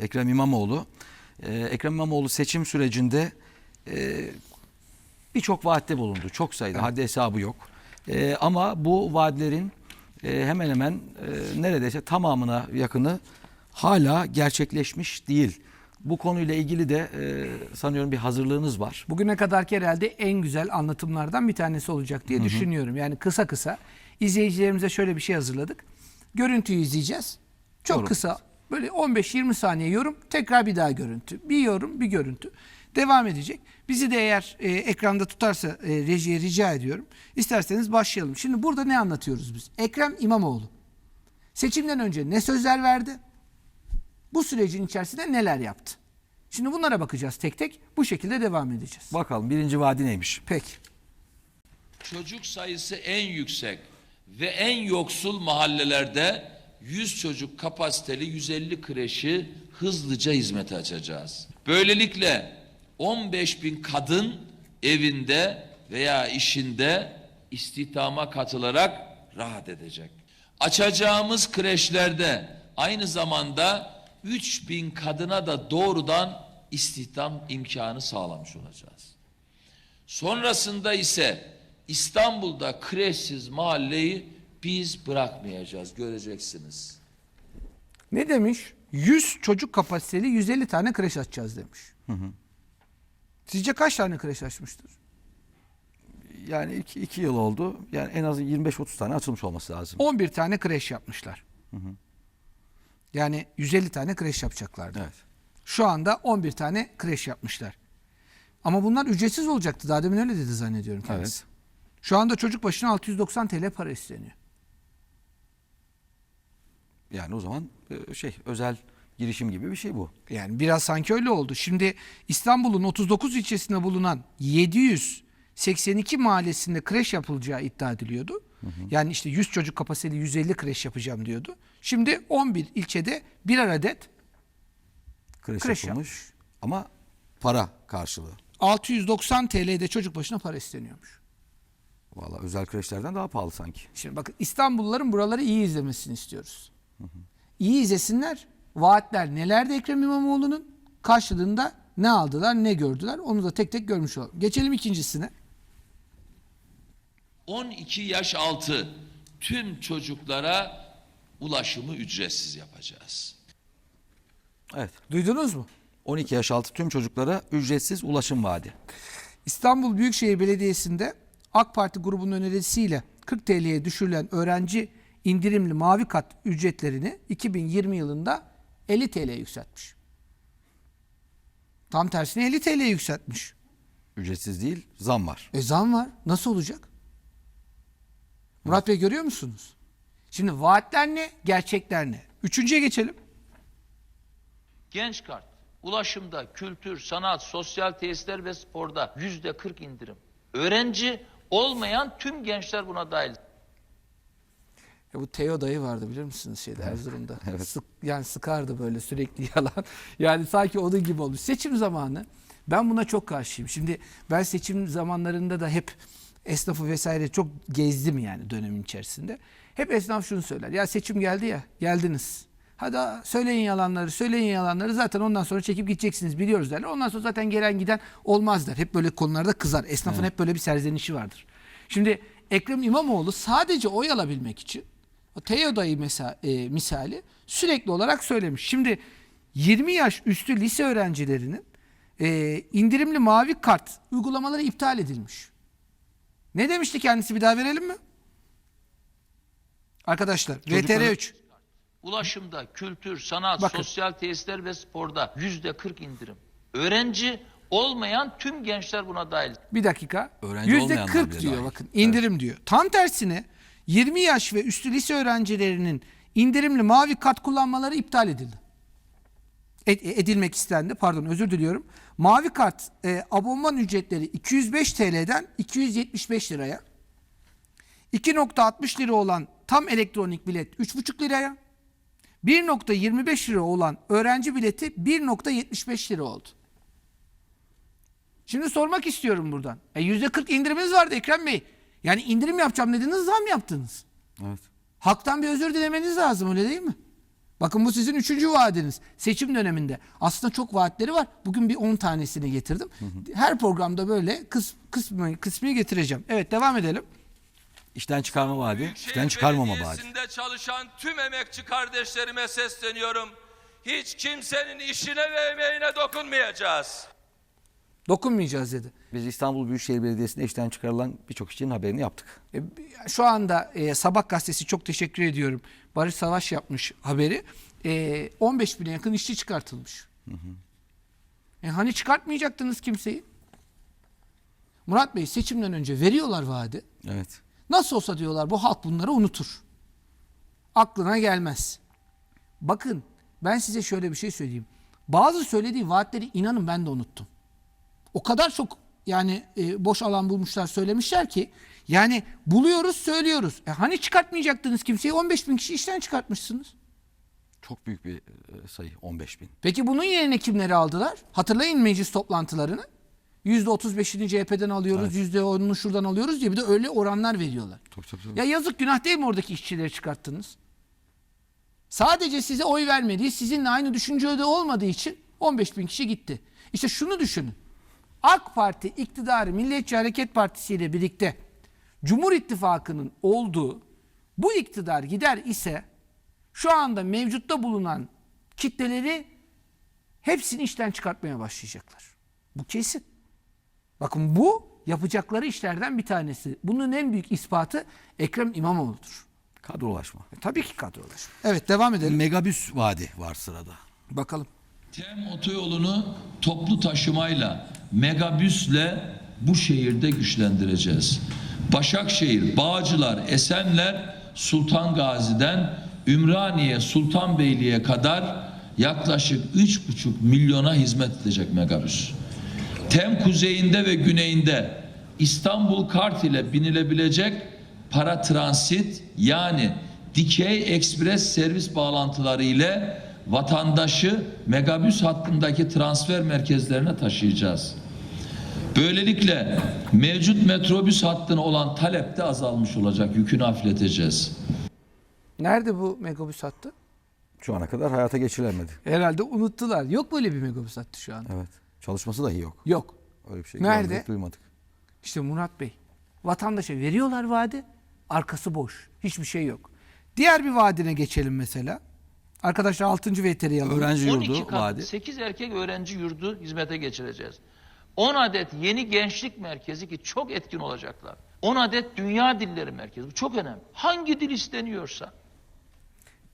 Ekrem İmamoğlu. Ee, Ekrem İmamoğlu seçim sürecinde e, birçok vaatte bulundu. Çok sayıda haddi hesabı yok. Ee, ama bu vaatlerin e, hemen hemen e, neredeyse tamamına yakını hala gerçekleşmiş değil. Bu konuyla ilgili de e, sanıyorum bir hazırlığınız var. Bugüne kadarki herhalde en güzel anlatımlardan bir tanesi olacak diye düşünüyorum. Yani kısa kısa izleyicilerimize şöyle bir şey hazırladık. Görüntüyü izleyeceğiz. Çok Yorum. kısa böyle 15-20 saniye yorum tekrar bir daha görüntü. Bir yorum bir görüntü. Devam edecek. Bizi de eğer e, ekranda tutarsa e, rejiye rica ediyorum. İsterseniz başlayalım. Şimdi burada ne anlatıyoruz biz? Ekrem İmamoğlu seçimden önce ne sözler verdi? Bu sürecin içerisinde neler yaptı? Şimdi bunlara bakacağız tek tek. Bu şekilde devam edeceğiz. Bakalım birinci vaadi neymiş? Peki. Çocuk sayısı en yüksek ve en yoksul mahallelerde 100 çocuk kapasiteli 150 kreşi hızlıca hizmete açacağız. Böylelikle 15 bin kadın evinde veya işinde istihdama katılarak rahat edecek. Açacağımız kreşlerde aynı zamanda 3 bin kadına da doğrudan istihdam imkanı sağlamış olacağız. Sonrasında ise İstanbul'da kreşsiz mahalleyi biz bırakmayacağız göreceksiniz. Ne demiş? 100 çocuk kapasiteli 150 tane kreş açacağız demiş. Sizce kaç tane kreş açmıştır? Yani iki, iki yıl oldu. Yani en az 25-30 tane açılmış olması lazım. 11 tane kreş yapmışlar. Yani 150 tane kreş yapacaklardı. Evet. Şu anda 11 tane kreş yapmışlar. Ama bunlar ücretsiz olacaktı. Daha demin öyle dedi zannediyorum kendisi. Şu anda çocuk başına 690 TL para isteniyor. Yani o zaman e, şey özel girişim gibi bir şey bu. Yani biraz sanki öyle oldu. Şimdi İstanbul'un 39 ilçesinde bulunan 782 mahallesinde kreş yapılacağı iddia ediliyordu. Yani işte 100 çocuk kapasiteli 150 kreş yapacağım diyordu. Şimdi 11 ilçede birer adet Kreş, Kreş yapılmış ama para karşılığı. 690 TL'de çocuk başına para isteniyormuş. Valla özel kreşlerden daha pahalı sanki. Şimdi bakın İstanbulluların buraları iyi izlemesini istiyoruz. İyi izlesinler. Vaatler nelerdi Ekrem İmamoğlu'nun? Karşılığında ne aldılar, ne gördüler? Onu da tek tek görmüş olalım. Geçelim ikincisine. 12 yaş altı tüm çocuklara ulaşımı ücretsiz yapacağız. Evet. Duydunuz mu? 12 yaş altı tüm çocuklara ücretsiz ulaşım vaadi. İstanbul Büyükşehir Belediyesi'nde AK Parti grubunun önerisiyle 40 TL'ye düşürülen öğrenci indirimli mavi kat ücretlerini 2020 yılında 50 TL'ye yükseltmiş. Tam tersine 50 TL'ye yükseltmiş. Ücretsiz değil zam var. E zam var. Nasıl olacak? Murat Bey görüyor musunuz? Şimdi vaatler ne, gerçekler ne? Üçüncüye geçelim. Genç kart, ulaşımda, kültür, sanat, sosyal tesisler ve sporda yüzde 40 indirim. Öğrenci olmayan tüm gençler buna dahil. Ya bu Teo dayı vardı bilir misiniz şeyde Erzurum'da. Sık, yani sıkardı böyle sürekli yalan. Yani sanki onun gibi olmuş. Seçim zamanı ben buna çok karşıyım. Şimdi ben seçim zamanlarında da hep esnafı vesaire çok gezdim yani dönemin içerisinde. Hep esnaf şunu söyler. Ya seçim geldi ya geldiniz. Hadi söyleyin yalanları, söyleyin yalanları. Zaten ondan sonra çekip gideceksiniz biliyoruz derler. Ondan sonra zaten gelen giden olmaz der. Hep böyle konularda kızar. Esnafın hep böyle bir serzenişi vardır. Şimdi Ekrem İmamoğlu sadece oy alabilmek için o Teo dayı mesa, e, misali sürekli olarak söylemiş. Şimdi 20 yaş üstü lise öğrencilerinin e, indirimli mavi kart uygulamaları iptal edilmiş. Ne demişti kendisi bir daha verelim mi? Arkadaşlar VTR 3 Ulaşımda, kültür, sanat, Bakın. sosyal tesisler ve sporda yüzde 40 indirim. Öğrenci olmayan tüm gençler buna dahil. bir dakika. Öğrenci Yüzde olmayanlar 40 bile diyor dahil. bakın indirim diyor. Tam tersine 20 yaş ve üstü lise öğrencilerinin indirimli mavi kart kullanmaları iptal edildi. Ed- edilmek istendi. Pardon özür diliyorum. Mavi kart e, abonman ücretleri 205 TL'den 275 liraya. 2.60 lira olan tam elektronik bilet 3.5 liraya. 1.25 lira olan öğrenci bileti 1.75 lira oldu. Şimdi sormak istiyorum buradan. E %40 indiriminiz vardı Ekrem Bey. Yani indirim yapacağım dediniz zam yaptınız. Evet. Halktan bir özür dilemeniz lazım öyle değil mi? Bakın bu sizin üçüncü vaadiniz. Seçim döneminde. Aslında çok vaatleri var. Bugün bir 10 tanesini getirdim. Her programda böyle kıs, kısmı, kısmı getireceğim. Evet devam edelim. İşten çıkarma vaadi, Büyükşehir işten çıkarmama vaadi. Çalışan tüm emekçi kardeşlerime sesleniyorum. Hiç kimsenin işine ve emeğine dokunmayacağız. Dokunmayacağız dedi. Biz İstanbul Büyükşehir Belediyesi'nde işten çıkarılan birçok işçinin haberini yaptık. E, Şu anda e, Sabah gazetesi çok teşekkür ediyorum. Barış Savaş yapmış haberi. E, 15 bine yakın işçi çıkartılmış. E, hani çıkartmayacaktınız kimseyi? Murat Bey seçimden önce veriyorlar vaadi. Evet. Nasıl olsa diyorlar bu halk bunları unutur. Aklına gelmez. Bakın ben size şöyle bir şey söyleyeyim. Bazı söylediği vaatleri inanın ben de unuttum. O kadar çok yani e, boş alan bulmuşlar söylemişler ki yani buluyoruz söylüyoruz. E, hani çıkartmayacaktınız kimseyi 15 bin kişi işten çıkartmışsınız. Çok büyük bir e, sayı 15 bin. Peki bunun yerine kimleri aldılar? Hatırlayın meclis toplantılarını. %35'ini CHP'den alıyoruz, %10'unu şuradan alıyoruz diye bir de öyle oranlar veriyorlar. Tabii, tabii, tabii. Ya yazık günah değil mi oradaki işçileri çıkarttınız? Sadece size oy vermediği, sizinle aynı düşüncede olmadığı için 15 bin kişi gitti. İşte şunu düşünün. AK Parti iktidarı Milliyetçi Hareket Partisi ile birlikte Cumhur İttifakı'nın olduğu bu iktidar gider ise şu anda mevcutta bulunan kitleleri hepsini işten çıkartmaya başlayacaklar. Bu kesin. Bakın bu yapacakları işlerden bir tanesi. Bunun en büyük ispatı Ekrem İmamoğlu'dur. Kadrolaşma. E, tabii ki kadrolaşma. Evet devam edelim. Megabüs vaadi var sırada. Bakalım. TEM otoyolunu toplu taşımayla, megabüsle bu şehirde güçlendireceğiz. Başakşehir, Bağcılar, Esenler, Sultan Gazi'den Ümraniye, Sultanbeyli'ye kadar yaklaşık 3,5 milyona hizmet edecek megabüs. Tem kuzeyinde ve güneyinde İstanbul kart ile binilebilecek para transit yani dikey ekspres servis bağlantıları ile vatandaşı megabüs hattındaki transfer merkezlerine taşıyacağız. Böylelikle mevcut metrobüs hattına olan talep de azalmış olacak. Yükünü hafifleteceğiz. Nerede bu megabüs hattı? Şu ana kadar hayata geçirilemedi. Herhalde unuttular. Yok böyle bir megabüs hattı şu anda. Evet. Çalışması dahi yok. Yok. Öyle bir şey Nerede? görmedik, duymadık. İşte Murat Bey. Vatandaşa veriyorlar vaadi. Arkası boş. Hiçbir şey yok. Diğer bir vaadine geçelim mesela. Arkadaşlar 6. VTR'yi alalım. Öğrenci 12 yurdu kat, vaadi. 8 erkek öğrenci yurdu hizmete geçireceğiz. 10 adet yeni gençlik merkezi ki çok etkin olacaklar. 10 adet dünya dilleri merkezi. Bu çok önemli. Hangi dil isteniyorsa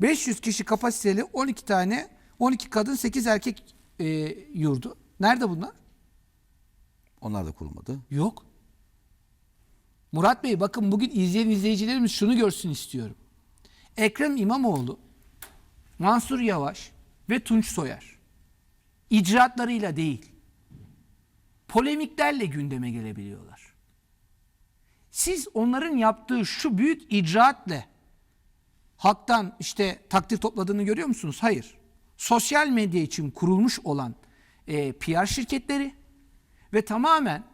500 kişi kapasiteli 12 tane 12 kadın 8 erkek e, yurdu. Nerede bunlar? Onlar da kurulmadı. Yok. Murat Bey bakın bugün izleyen izleyicilerimiz şunu görsün istiyorum. Ekrem İmamoğlu, Mansur Yavaş ve Tunç Soyer icraatlarıyla değil, polemiklerle gündeme gelebiliyorlar. Siz onların yaptığı şu büyük icraatle halktan işte takdir topladığını görüyor musunuz? Hayır. Sosyal medya için kurulmuş olan e, PR şirketleri ve tamamen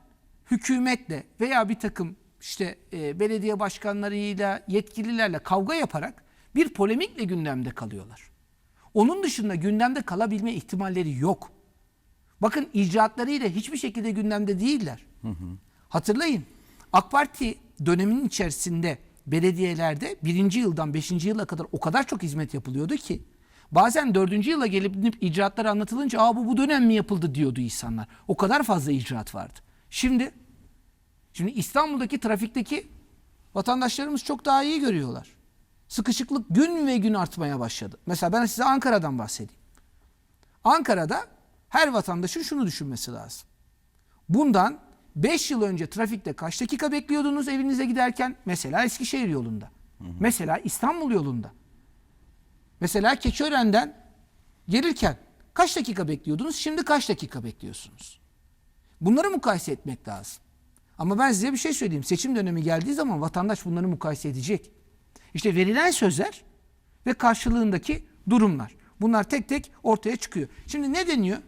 hükümetle veya bir takım işte e, belediye başkanlarıyla yetkililerle kavga yaparak bir polemikle gündemde kalıyorlar. Onun dışında gündemde kalabilme ihtimalleri yok. Bakın icraatlarıyla hiçbir şekilde gündemde değiller. Hatırlayın AK Parti döneminin içerisinde belediyelerde birinci yıldan beşinci yıla kadar o kadar çok hizmet yapılıyordu ki bazen dördüncü yıla gelip icraatlar anlatılınca Aa, bu bu dönem mi yapıldı diyordu insanlar. O kadar fazla icraat vardı. Şimdi şimdi İstanbul'daki trafikteki vatandaşlarımız çok daha iyi görüyorlar. Sıkışıklık gün ve gün artmaya başladı. Mesela ben size Ankara'dan bahsedeyim. Ankara'da her vatandaşın şunu düşünmesi lazım. Bundan 5 yıl önce trafikte kaç dakika bekliyordunuz evinize giderken? Mesela Eskişehir yolunda. Mesela İstanbul yolunda. Mesela Keçiören'den gelirken kaç dakika bekliyordunuz? Şimdi kaç dakika bekliyorsunuz? Bunları mukayese etmek lazım. Ama ben size bir şey söyleyeyim. Seçim dönemi geldiği zaman vatandaş bunları mukayese edecek. İşte verilen sözler ve karşılığındaki durumlar. Bunlar tek tek ortaya çıkıyor. Şimdi ne deniyor?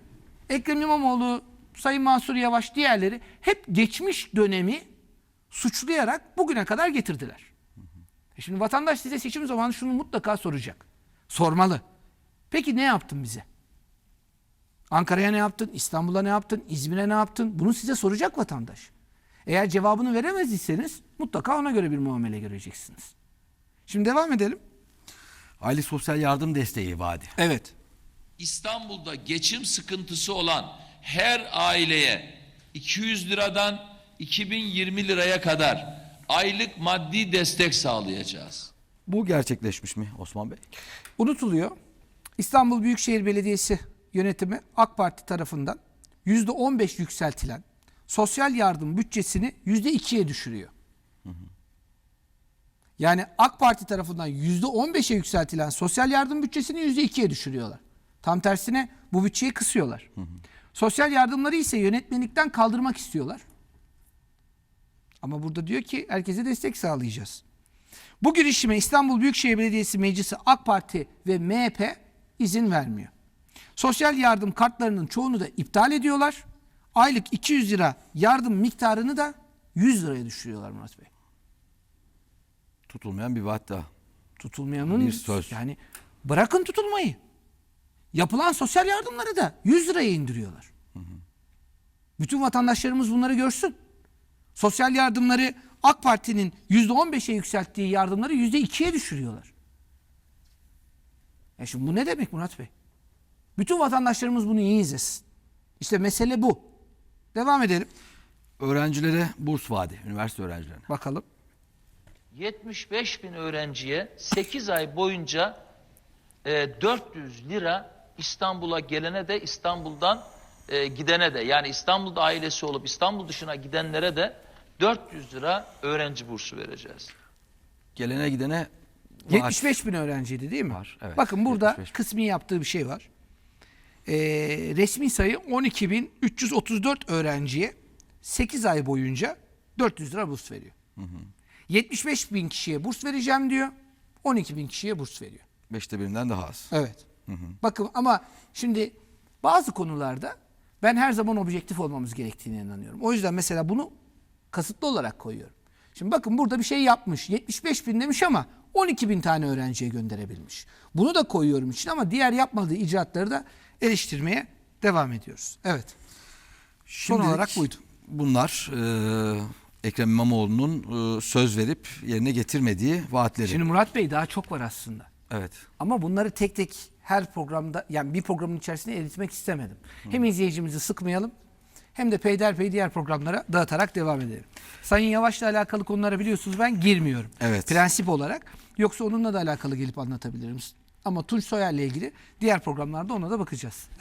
Ekrem İmamoğlu, Sayın Mansur Yavaş diğerleri hep geçmiş dönemi suçlayarak bugüne kadar getirdiler. E şimdi vatandaş size seçim zamanı şunu mutlaka soracak. Sormalı. Peki ne yaptın bize? Ankara'ya ne yaptın? İstanbul'a ne yaptın? İzmir'e ne yaptın? Bunu size soracak vatandaş. Eğer cevabını veremezseniz mutlaka ona göre bir muamele göreceksiniz. Şimdi devam edelim. Aile sosyal yardım desteği vaadi. Evet. İstanbul'da geçim sıkıntısı olan her aileye 200 liradan 2020 liraya kadar aylık maddi destek sağlayacağız. Bu gerçekleşmiş mi Osman Bey? Unutuluyor. İstanbul Büyükşehir Belediyesi yönetimi AK Parti tarafından %15 yükseltilen sosyal yardım bütçesini %2'ye düşürüyor. Yani AK Parti tarafından %15'e yükseltilen sosyal yardım bütçesini %2'ye düşürüyorlar. Tam tersine bu bütçeyi kısıyorlar. Sosyal yardımları ise yönetmelikten kaldırmak istiyorlar. Ama burada diyor ki herkese destek sağlayacağız. Bu girişime İstanbul Büyükşehir Belediyesi Meclisi AK Parti ve MHP izin vermiyor. Sosyal yardım kartlarının çoğunu da iptal ediyorlar. Aylık 200 lira yardım miktarını da 100 liraya düşürüyorlar Murat Bey. Tutulmayan bir vaat daha. Tutulmayanın Bir söz. yani bırakın tutulmayı. Yapılan sosyal yardımları da 100 liraya indiriyorlar. Bütün vatandaşlarımız bunları görsün. Sosyal yardımları AK Parti'nin %15'e yükselttiği yardımları %2'ye düşürüyorlar. Ya şimdi bu ne demek Murat Bey? Bütün vatandaşlarımız bunu iyi izlesin. İşte mesele bu. Devam edelim. Öğrencilere burs vaadi, üniversite öğrencilerine. Bakalım. 75 bin öğrenciye 8 ay boyunca e, 400 lira İstanbul'a gelene de İstanbul'dan e, gidene de yani İstanbul'da ailesi olup İstanbul dışına gidenlere de 400 lira öğrenci bursu vereceğiz. Gelene gidene vaat. 75 bin öğrenciydi değil mi? Var, evet. Bakın burada 75 bin. kısmi yaptığı bir şey var. Ee, resmi sayı 12.334 öğrenciye 8 ay boyunca 400 lira burs veriyor. 75 bin kişiye burs vereceğim diyor. 12 bin kişiye burs veriyor. Beşte birinden daha az. Evet. Bakın ama şimdi bazı konularda ben her zaman objektif olmamız gerektiğine inanıyorum. O yüzden mesela bunu kasıtlı olarak koyuyorum. Şimdi bakın burada bir şey yapmış. 75 bin demiş ama 12 bin tane öğrenciye gönderebilmiş. Bunu da koyuyorum için ama diğer yapmadığı icraatları da eleştirmeye devam ediyoruz. Evet. Son Şimdilik olarak buydu. Bunlar e, Ekrem İmamoğlu'nun e, söz verip yerine getirmediği vaatleri. Şimdi Murat Bey daha çok var aslında. evet. Ama bunları tek tek her programda yani bir programın içerisine eritmek istemedim. Hem izleyicimizi sıkmayalım hem de peyderpey diğer programlara dağıtarak devam edelim. Sayın Yavaş'la alakalı konulara biliyorsunuz ben girmiyorum. Evet. Prensip olarak. Yoksa onunla da alakalı gelip anlatabilirim. Ama Tunç Soyer'le ilgili diğer programlarda ona da bakacağız. Evet.